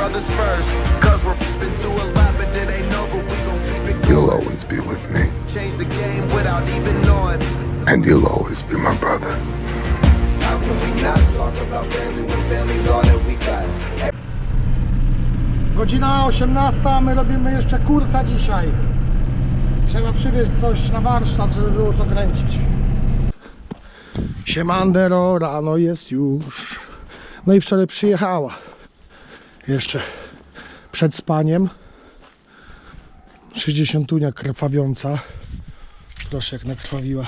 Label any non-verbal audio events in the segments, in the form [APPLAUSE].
brothers first. Cause we're been through a lot, but it ain't over. We gon' keep it You'll always be with me, Change the game without even knowing. and you'll always be my brother. How can we not talk about family when family's all that we got? Godzina 18, a my robimy jeszcze kursa dzisiaj. Trzeba przywieźć coś na warsztat, żeby było co kręcić. Siemandero, rano jest już. No i wczoraj przyjechała. Jeszcze przed spaniem. 60 krwawiąca. Proszę jak nakrwawiła.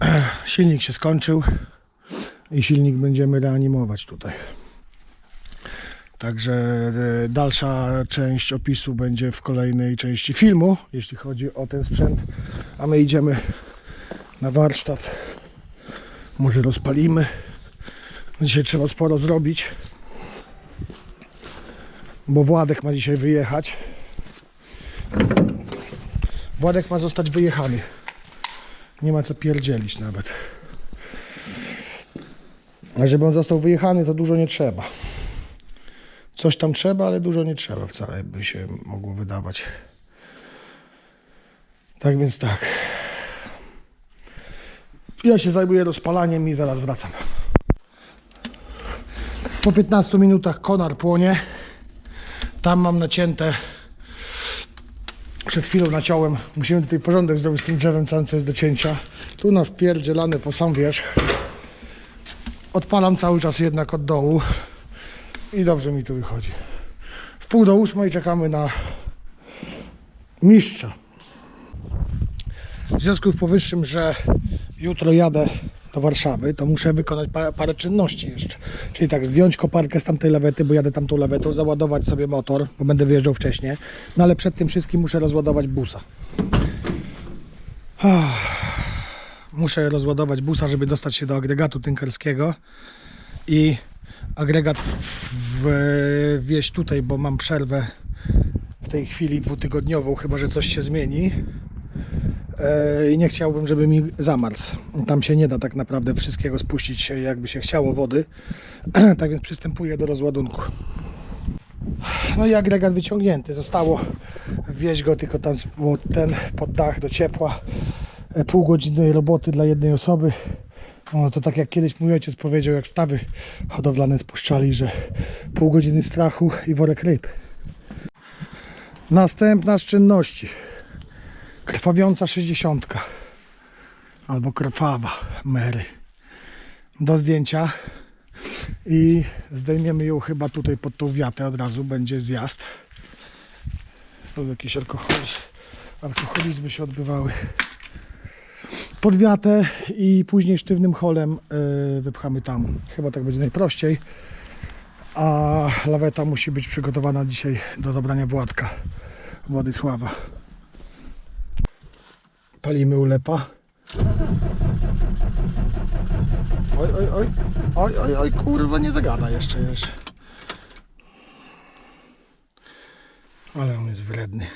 [CLEARS THROAT] Silnik się skończył i silnik będziemy reanimować tutaj. Także e, dalsza część opisu będzie w kolejnej części filmu, jeśli chodzi o ten sprzęt. A my idziemy na warsztat. Może rozpalimy. Dzisiaj trzeba sporo zrobić. Bo Władek ma dzisiaj wyjechać. Władek ma zostać wyjechany. Nie ma co pierdzielić nawet. A żeby on został wyjechany, to dużo nie trzeba. Coś tam trzeba, ale dużo nie trzeba wcale, by się mogło wydawać. Tak więc tak. Ja się zajmuję rozpalaniem i zaraz wracam. Po 15 minutach konar płonie. Tam mam nacięte. Przed chwilą naciąłem. Musimy tutaj porządek zrobić z tym drzewem całym, co jest do cięcia. Tu na wpierdzielany po sam wierzch. Odpalam cały czas jednak od dołu. I dobrze mi tu wychodzi. W pół do ósmej czekamy na mistrza. W związku z powyższym, że jutro jadę do Warszawy, to muszę wykonać parę, czynności jeszcze. Czyli tak, zdjąć koparkę z tamtej lawety, bo jadę tamtą lawetą, załadować sobie motor, bo będę wyjeżdżał wcześniej. No ale przed tym wszystkim muszę rozładować busa. Muszę rozładować busa, żeby dostać się do agregatu tynkerskiego i agregat w- w- wieźć tutaj, bo mam przerwę w tej chwili dwutygodniową, chyba że coś się zmieni. E, I nie chciałbym, żeby mi zamarzł. Tam się nie da tak naprawdę wszystkiego spuścić, jakby się chciało wody. [CLEARS THROAT] tak więc przystępuję do rozładunku. No i agregat wyciągnięty. Zostało wieźć go tylko tam ten pod dach do ciepła. E, Pół godziny roboty dla jednej osoby. No to tak jak kiedyś mój ojciec powiedział, jak stawy hodowlane spuszczali, że pół godziny strachu i worek ryb. Następna z czynności. Krwawiąca 60. Albo krwawa Mary. Do zdjęcia. I zdejmiemy ją chyba tutaj pod tą wiatę od razu. Będzie zjazd. Tu jakieś alkoholizm, alkoholizmy się odbywały pod wiatę i później sztywnym holem y, wypchamy tam. Chyba tak będzie najprościej. A laweta musi być przygotowana dzisiaj do zabrania Władka Władysława. Palimy ulepa. Oj, oj, oj, oj, oj, oj, kurwa, nie zagada jeszcze, jeszcze. Ale on jest wredny.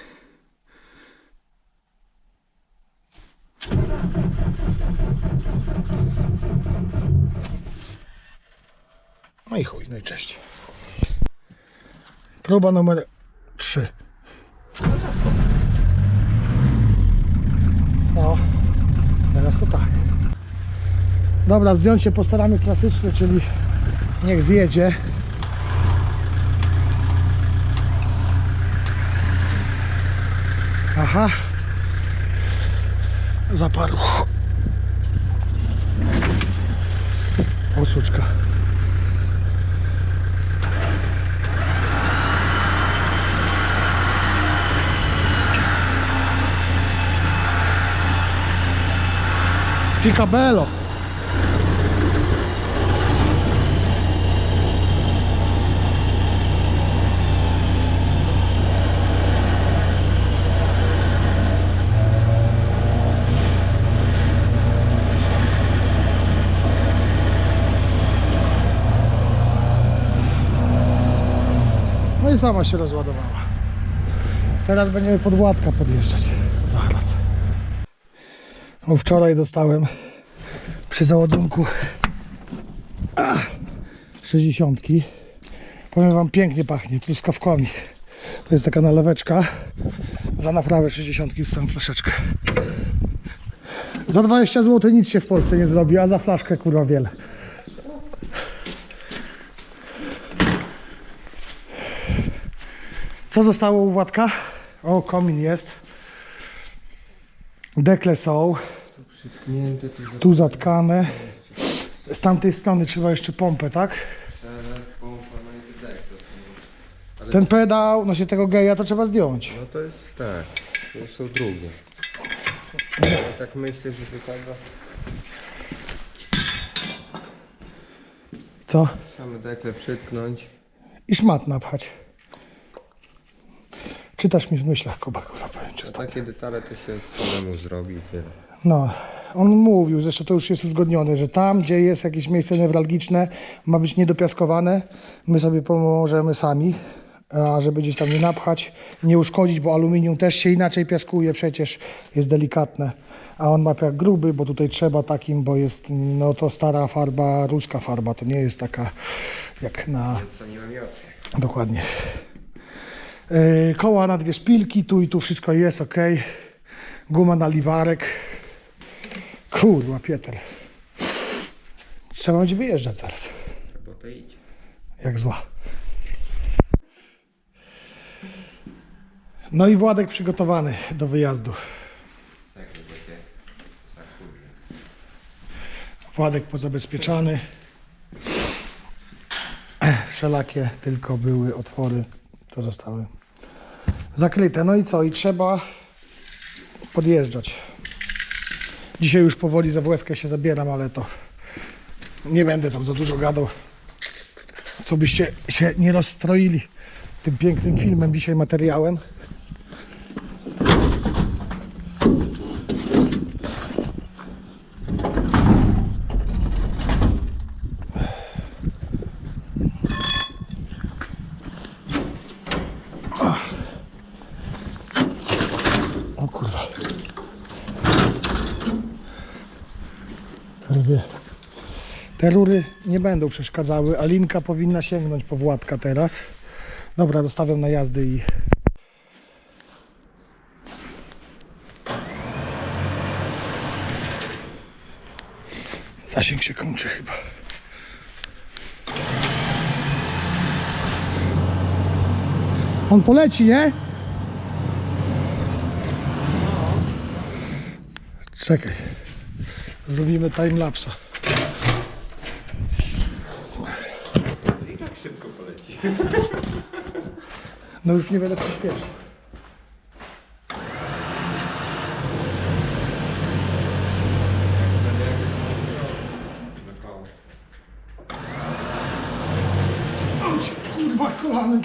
No i chuj, no i cześć. Próba numer 3. No, teraz to tak. Dobra, zdjąć się postaramy klasycznie, czyli niech zjedzie. Aha. Zaparł. O, Picabello. No i sama się rozładowała. Teraz będziemy pod Władka podjeżdżać. No wczoraj dostałem przy załadunku ah, 60 Powiem wam, pięknie pachnie truskawkami. To jest taka naleweczka. Za naprawę 60 wstałem flaszeczkę. Za 20 zł nic się w Polsce nie zrobi, a za flaszkę kurwa wiele. Co zostało u Władka? O, komin jest. Dekle są. Przytknięte tu Tu zatkane. Z tamtej strony trzeba jeszcze pompę, tak? Ten pedał, no się tego geja to trzeba zdjąć. No to jest tak, to są drugie. Ja tak myślę, że tego Co? same dekle przytknąć. I szmat napchać. Czytasz mi w myślach, Kuba, kurwa, takie detale to się samemu zrobi i tyle. No, on mówił, zresztą to już jest uzgodnione, że tam, gdzie jest jakieś miejsce newralgiczne, ma być niedopiaskowane. My sobie pomożemy sami, a żeby gdzieś tam nie napchać, nie uszkodzić, bo aluminium też się inaczej piaskuje przecież, jest delikatne. A on ma piach gruby, bo tutaj trzeba takim, bo jest no to stara farba, ruska farba, to nie jest taka jak na... Nie mam rację. Dokładnie. Yy, koła na dwie szpilki, tu i tu wszystko jest ok. Guma na liwarek. Kurwa, Pieter. Trzeba będzie wyjeżdżać zaraz. Bo to idzie. Jak zła. No i Władek przygotowany do wyjazdu. Takie zakurze. Władek pozabezpieczany. Wszelakie tylko były otwory, to zostały zakryte. No i co? I trzeba podjeżdżać. Dzisiaj już powoli za WSK się zabieram, ale to nie będę tam za dużo gadał. Co byście się nie rozstroili tym pięknym filmem, dzisiaj materiałem. Te rury nie będą przeszkadzały. Alinka powinna sięgnąć po Władka teraz. Dobra, dostawiam na jazdy i... Zasięg się kończy chyba. On poleci, nie? Czekaj. Zrobimy timelapsa. I tak szybko poleci. No już niewiele przyspieszy. Będę jakoś na koło. Chodź, kurwa, kolanem.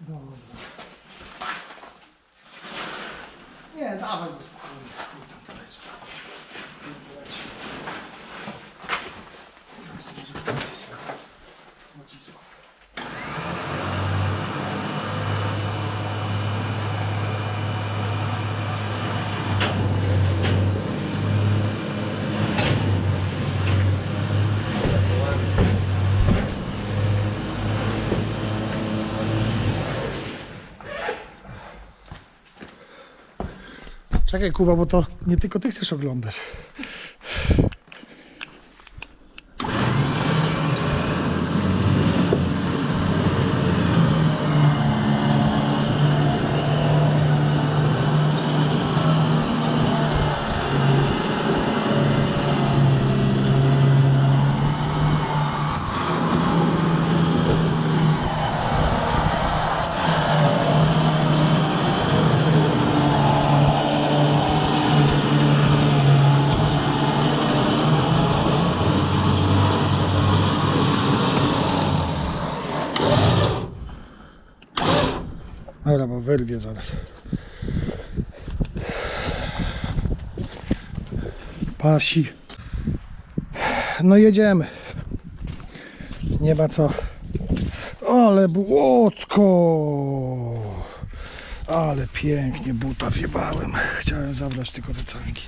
Dobra. Nie, dawaj go spokojnie. Chuj tam poleci. Chuj poleci. Tam sobie, żeby polecieć go. Nacisku. Czekaj Kuba, bo to nie tylko ty chcesz oglądać. Dobra, bo wyrwie zaraz. Pasi. No jedziemy. Nie ma co. Ale błocko. Ale pięknie buta wjebałem. Chciałem zabrać tylko te canki.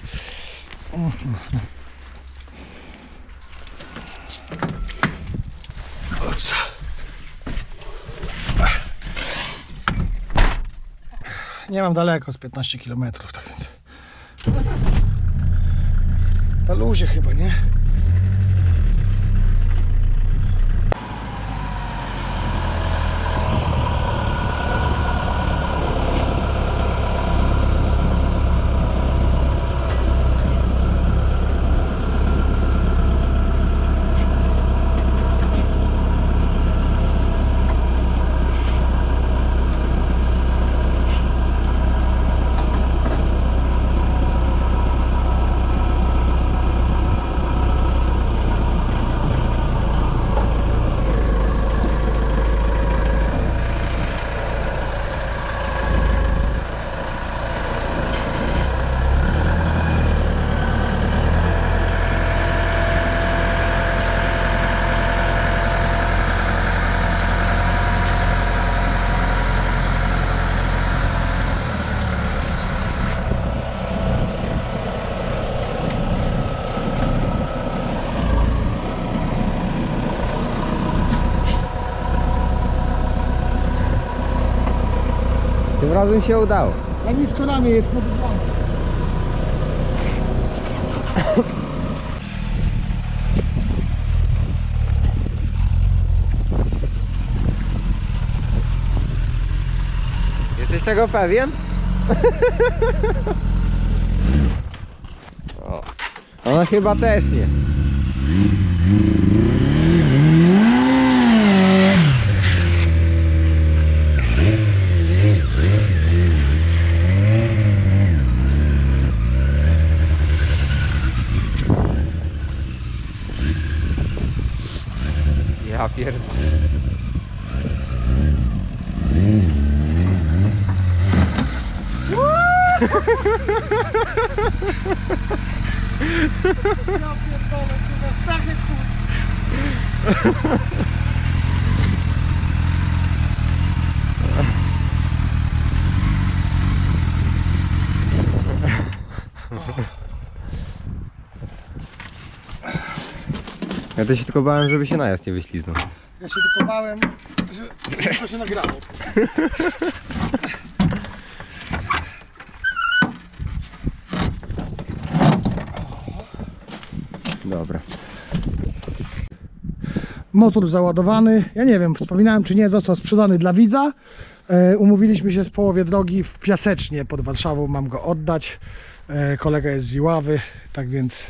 Nie mam daleko, z 15 km, tak więc. [LAUGHS] Na luzie chyba, nie? Tym razem się udało. Za nisko ramię jest pod. Jesteś tego pewien? [LAUGHS] o. Ona chyba też nie. Ja pierdolę. Ja pierdolę, kurwa, stachy kurwa. Ja to się tylko bałem, żeby się najazd nie wyśliznął. Ja się tylko bałem, że to się nagrało. Dobra. Motor załadowany. Ja nie wiem, wspominałem czy nie, został sprzedany dla widza. E, umówiliśmy się z połowie drogi w Piasecznie pod Warszawą. Mam go oddać. E, kolega jest z Iławy, tak więc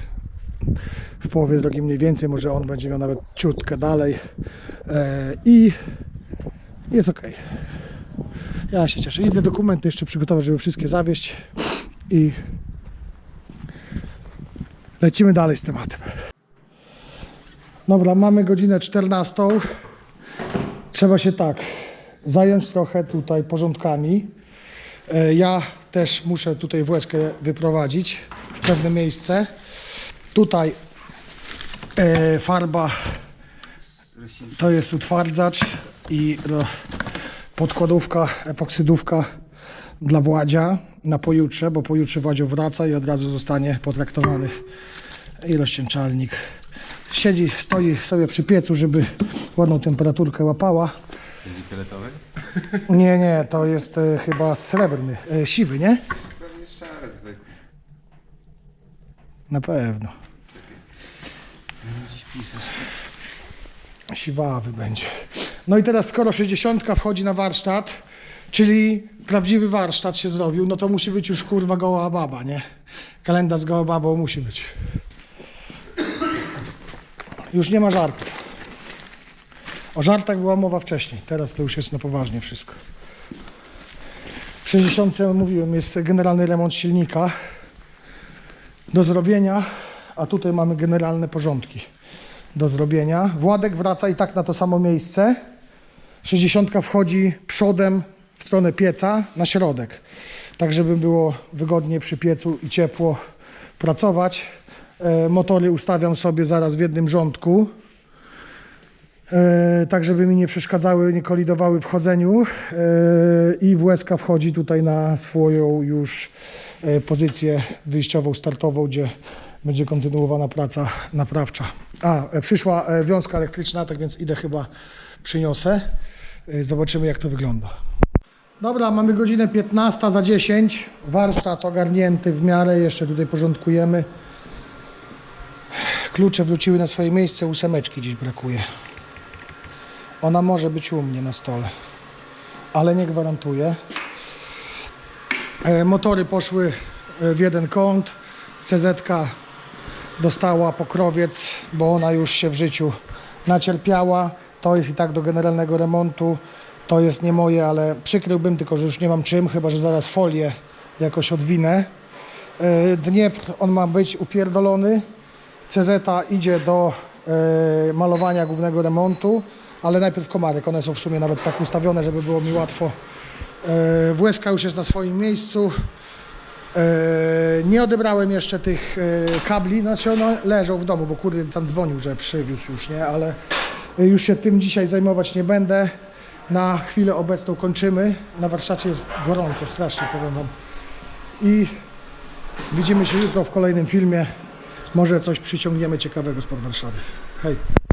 w połowie drogi mniej więcej. Może on będzie miał nawet ciutkę dalej. E, I jest ok. Ja się cieszę. Idę dokumenty jeszcze przygotować, żeby wszystkie zawieść. I lecimy dalej z tematem. Dobra, mamy godzinę 14. Trzeba się tak zająć trochę tutaj porządkami. E, Ja też muszę tutaj łezkę wyprowadzić w pewne miejsce. Tutaj e, farba to jest utwardzacz i ro- podkładówka, epoksydówka dla Władzia na pojutrze, bo pojutrze Władzio wraca i od razu zostanie potraktowany i rozcieńczalnik. Siedzi, stoi sobie przy piecu, żeby ładną temperaturkę łapała. Fioletowy? [LAUGHS] Nie, nie, to jest e, chyba srebrny, e, siwy, nie? Pewnie szary zwykły. Na pewno. Siwawy będzie. No i teraz skoro 60 wchodzi na warsztat, czyli prawdziwy warsztat się zrobił, no to musi być już kurwa goła baba, nie? Kalendarz z goła babą musi być. Już nie ma żartów. O żartach była mowa wcześniej, teraz to już jest na poważnie wszystko. W 60 mówiłem, jest generalny remont silnika do zrobienia, a tutaj mamy generalne porządki do zrobienia. Władek wraca i tak na to samo miejsce. 60 wchodzi przodem w stronę pieca na środek, tak żeby było wygodnie przy piecu i ciepło pracować. E, Motory ustawiam sobie zaraz w jednym rządku. e, tak żeby mi nie przeszkadzały, nie kolidowały w chodzeniu e, i WSK wchodzi tutaj na swoją już pozycję wyjściową, startową, gdzie będzie kontynuowana praca naprawcza. A, e, przyszła e, wiązka elektryczna, tak więc idę chyba przyniosę. E, Zobaczymy jak to wygląda. Dobra, mamy godzinę 15 za 10. Warsztat ogarnięty w miarę, jeszcze tutaj porządkujemy. Klucze wróciły na swoje miejsce, ósemeczki gdzieś brakuje. Ona może być u mnie na stole, ale nie gwarantuję. Motory poszły w jeden kąt. CZ dostała pokrowiec, bo ona już się w życiu nacierpiała. To jest i tak do generalnego remontu. To jest nie moje, ale przykryłbym, tylko że już nie mam czym, chyba że zaraz folię jakoś odwinę. E, Dniepr, on ma być upierdolony. CZ idzie do e, malowania głównego remontu, ale najpierw komarek. One są w sumie nawet tak ustawione, żeby było mi łatwo. WSK już jest na swoim miejscu. E, nie odebrałem jeszcze tych e, kabli, znaczy one leżą w domu, bo kurde tam dzwonił, że przywiózł już, nie? Ale e, już się tym dzisiaj zajmować nie będę. Na chwilę obecną kończymy. Na warsztacie jest gorąco, strasznie powiem Wam. I widzimy się jutro w kolejnym filmie. Może coś przyciągniemy ciekawego spod Warszawy. Hej!